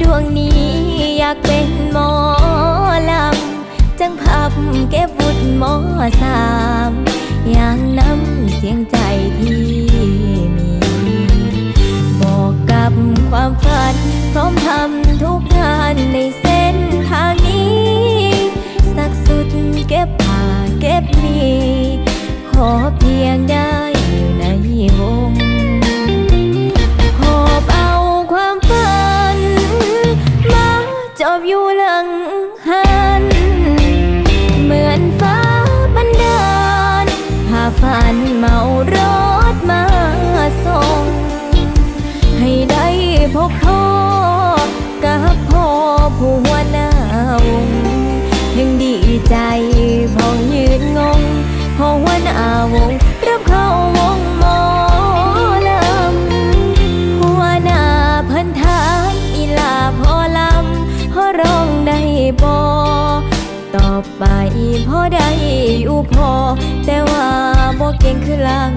ดวงนี้อยากเป็นหมอลำ จังพับเก็บบุตรหมอสาม อย่างน้ำเสียงใจที่ จบอยู่หลังหัน ได้บ่ตอบไปพอได้อยู่พอ แต่ว่าบ่เก่งคือลัง